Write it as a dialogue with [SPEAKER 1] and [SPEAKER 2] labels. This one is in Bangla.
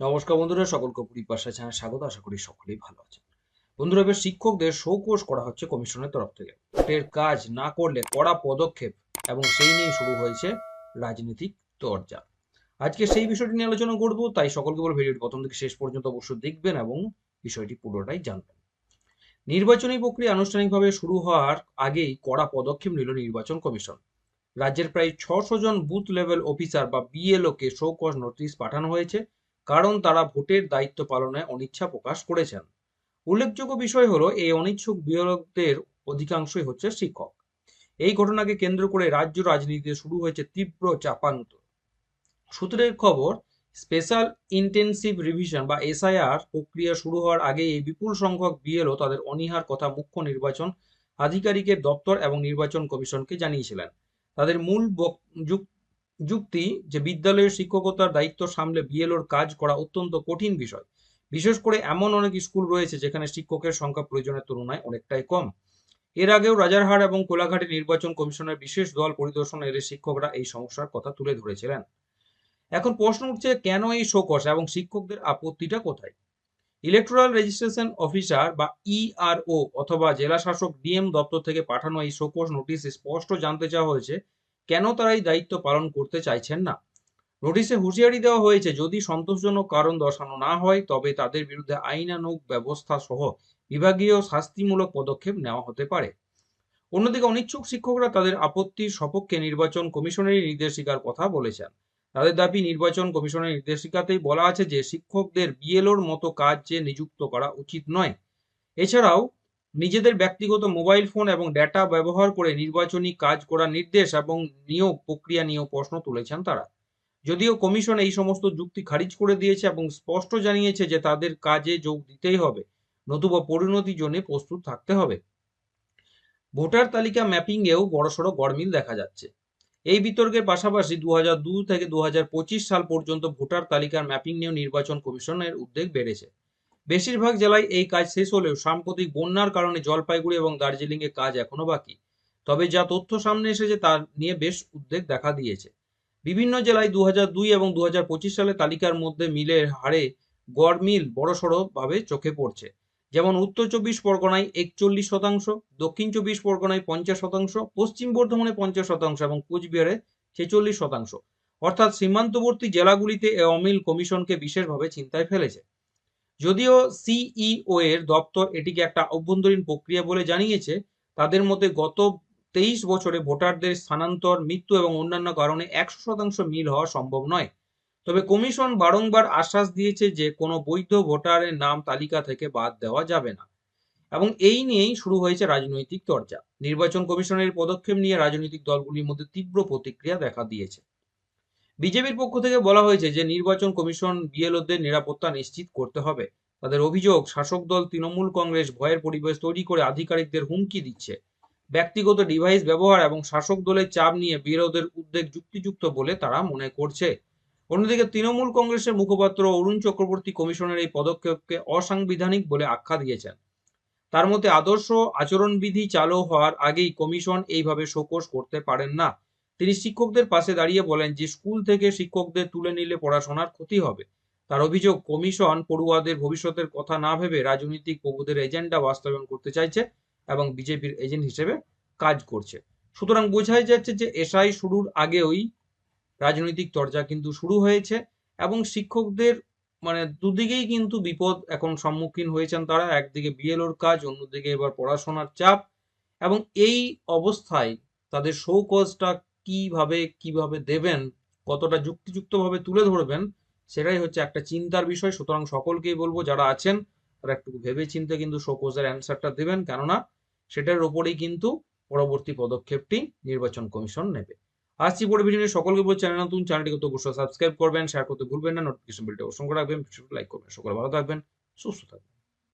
[SPEAKER 1] নমস্কার বন্ধুরা, সকলকে পরিপাশা চ্যানেল স্বাগত, আশা করি সকলেই ভালো আছেন। বন্ধুরা, এবার শিক্ষকদের শোকোষ করা হচ্ছে কমিশনের তরফ থেকে। এর কাজ না করলে কড়া পদক্ষেপ এবং সেই নিয়ে শুরু হয়েছে রাজনৈতিক চর্চা আজকে সেই বিষয়টি নিয়ে আলোচনা করব, তাই সকলকে বলে ভিডিওটি প্রথম থেকে শেষ পর্যন্ত অবশ্যই দেখবেন এবং বিষয়টি পুরোটাই জানবেন। নির্বাচনী প্রক্রিয়া আনুষ্ঠানিকভাবে শুরু হওয়ার আগেই কড়া পদক্ষেপ নিল নির্বাচন কমিশন। রাজ্যের প্রায় ছশো জন বুথ লেভেল অফিসার বা বিএলও কে শোকজ নোটিশ পাঠানো হয়েছে। কারণ তারা ভোটের দায়িত্ব পালনে অনিচ্ছা প্রকাশ করেছেন। উল্লেখযোগ্য বিষয় হলো, এই অনিচ্ছুক বিয়লকদের অধিকাংশই হচ্ছে শিক্ষক। এই ঘটনাকে কেন্দ্র করে রাজ্য রাজনীতিতে শুরু হয়েছে তীব্র চাপান্ত সূত্রের খবর, স্পেশাল ইন্টেনসিভ রিভিশন বা এসআইআর প্রক্রিয়া শুরু হওয়ার আগে এই বিপুল সংখ্যক বিএলও তাদের অনীহার কথা মুখ্য নির্বাচন আধিকারিকের দপ্তর এবং নির্বাচন কমিশনকে জানিয়েছিলেন। তাদের মূল বক- যুক- যুক্তি যে বিদ্যালয়ের শিক্ষকতার দায়িত্ব সামলে বিএলওর কাজ করা অত্যন্ত কঠিন বিষয়। বিশেষ করে এমন অনেক স্কুল রয়েছে যেখানে শিক্ষকের সংখ্যা প্রয়োজনের তুলনায় অনেকটাই কম। এর আগেও রাজারহাট এবং কোলাঘাটে নির্বাচন কমিশনের বিশেষ দল পরিদর্শনে এলে শিক্ষকরা এই সমস্যার কথা তুলে ধরেছিলেন। এখন প্রশ্ন উঠছে, কেন এই শোকস এবং শিক্ষকদের আপত্তিটা কোথায়? ইলেকট্রাল রেজিস্ট্রেশন অফিসার বা ইআরও অথবা জেলা শাসক ডিএম দপ্তর থেকে পাঠানো এই শোকস নোটিশে স্পষ্ট জানতে চাওয়া হয়েছে কেন তারা এই দায়িত্ব পালন করতে চাইছেন না? নোটিশে হুঁশিয়ারি দেওয়া হয়েছে, যদি সন্তোষজনক কারণ দর্শানো না হয়, তবে তাদের বিরুদ্ধে আইনানুগ ব্যবস্থা সহ বিভাগীয় শাস্তিমূলক পদক্ষেপ নেওয়া হতে পারে। অন্যদিকে অনিচ্ছুক শিক্ষকরা তাদের আপত্তির সপক্ষে নির্বাচন কমিশনের নির্দেশিকার কথা বলেছেন। তাদের দাবি, নির্বাচন কমিশনের নির্দেশিকাতেই বলা আছে যে, শিক্ষকদের বিএলওর মতো কাজ যে নিযুক্ত করা উচিত নয়। এছাড়াও নিজেদের ব্যক্তিগত মোবাইল ফোন এবং ডেটা ব্যবহার করে নির্বাচনী কাজ করার নির্দেশ এবং নিয়োগ প্রক্রিয়া নিয়েও প্রশ্ন তুলেছেন তারা। যদিও কমিশন এই সমস্ত যুক্তি খারিজ করে দিয়েছে এবং স্পষ্ট জানিয়েছে যে তাদের কাজে যোগ দিতেই হবে, নতুবা পরিণতির জন্য প্রস্তুত থাকতে হবে। ভোটার তালিকা ম্যাপিংয়েও বড়সড় গরমিল দেখা যাচ্ছে। এই বিতর্কের পাশাপাশি দু থেকে দু হাজার পঁচিশ সাল পর্যন্ত ভোটার তালিকার ম্যাপিং নিয়েও নির্বাচন কমিশনের উদ্বেগ বেড়েছে। বেশিরভাগ জেলায় এই কাজ শেষ হলেও সাম্প্রতিক বন্যার কারণে জলপাইগুড়ি এবং দার্জিলিং এ কাজ এখনও বাকি। তবে যা তথ্য সামনে এসেছে তা নিয়ে বেশ উদ্বেগ দেখা দিয়েছে। বিভিন্ন জেলায় দু দুই এবং দু সালে তালিকার মধ্যে মিলের হারে গড় মিল বড়সড় ভাবে চোখে পড়ছে। যেমন উত্তর চব্বিশ পরগনায় একচল্লিশ শতাংশ, দক্ষিণ চব্বিশ পরগনায় পঞ্চাশ শতাংশ, পশ্চিম বর্ধমানে পঞ্চাশ শতাংশ এবং কোচবিহারে ছেচল্লিশ শতাংশ। অর্থাৎ সীমান্তবর্তী জেলাগুলিতে এ অমিল কমিশনকে বিশেষভাবে চিন্তায় ফেলেছে। যদিও সিইও এর দপ্তর এটিকে একটা অভ্যন্তরীণ প্রক্রিয়া বলে জানিয়েছে, তাদের মধ্যে গত তেইশ বছরে ভোটারদের স্থানান্তর, মৃত্যু এবং অন্যান্য কারণে একশো শতাংশ মিল হওয়া সম্ভব নয়। তবে কমিশন বারংবার আশ্বাস দিয়েছে যে কোনো বৈধ ভোটারের নাম তালিকা থেকে বাদ দেওয়া যাবে না। এবং এই নিয়েই শুরু হয়েছে রাজনৈতিক চর্চা। নির্বাচন কমিশনের পদক্ষেপ নিয়ে রাজনৈতিক দলগুলির মধ্যে তীব্র প্রতিক্রিয়া দেখা দিয়েছে। বিজেপির পক্ষ থেকে বলা হয়েছে যে নির্বাচন কমিশন বিএলওদের নিরাপত্তা নিশ্চিত করতে হবে। তাদের অভিযোগ, শাসক দল তৃণমূল কংগ্রেস ভয়ের পরিবেশ তৈরি করে আধিকারিকদের হুমকি দিচ্ছে। ব্যক্তিগত ডিভাইস ব্যবহার এবং শাসক দলের চাপ নিয়ে বিরোধের উদ্বেগ যুক্তিযুক্ত বলে তারা মনে করছে। অন্যদিকে তৃণমূল কংগ্রেসের মুখপাত্র অরুণ চক্রবর্তী কমিশনের এই পদক্ষেপকে অসাংবিধানিক বলে আখ্যা দিয়েছেন। তার মতে আদর্শ আচরণবিধি চালু হওয়ার আগেই কমিশন এইভাবে শোকস করতে পারেন না। তিনি শিক্ষকদের পাশে দাঁড়িয়ে বলেন যে, স্কুল থেকে শিক্ষকদের তুলে নিলে পড়াশোনার ক্ষতি হবে। তার অভিযোগ, কমিশন পড়ুয়াদের ভবিষ্যতের কথা না ভেবে রাজনৈতিক প্রভুদের এজেন্ডা বাস্তবায়ন করতে চাইছে এবং বিজেপির এজেন্ট হিসেবে কাজ করছে। সুতরাং বোঝাই যাচ্ছে যে, এসআই শুরুর আগেই রাজনৈতিক চর্চা কিন্তু শুরু হয়েছে এবং শিক্ষকদের মানে দুদিকেই কিন্তু বিপদ এখন সম্মুখীন হয়েছেন তারা, একদিকে বিএলওর কাজ, অন্যদিকে এবার পড়াশোনার চাপ এবং এই অবস্থায় তাদের শৌকজটা কীভাবে কীভাবে দেবেন, কতটা যুক্তিযুক্তভাবে তুলে ধরবেন, সেটাই হচ্ছে একটা চিন্তার বিষয়। সুতরাং সকলকেই বলব, যারা আছেন, তারা একটু ভেবে চিন্তে কিন্তু শোকজের অ্যান্সারটা দেবেন, কেননা সেটার ওপরেই কিন্তু পরবর্তী পদক্ষেপটি নির্বাচন কমিশন নেবে। আসছি পরে ভিডিও সকলকে বলছি, চ্যানেল নতুন, চ্যানেলটিকে তো অবশ্যই সাবস্ক্রাইব করবেন শেয়ার করতে ভুলবেন না নোটিফিকেশন বেলটা অবশ্যই রাখবেন লাইক করবেন, সকলে ভালো থাকবেন, সুস্থ থাকবেন।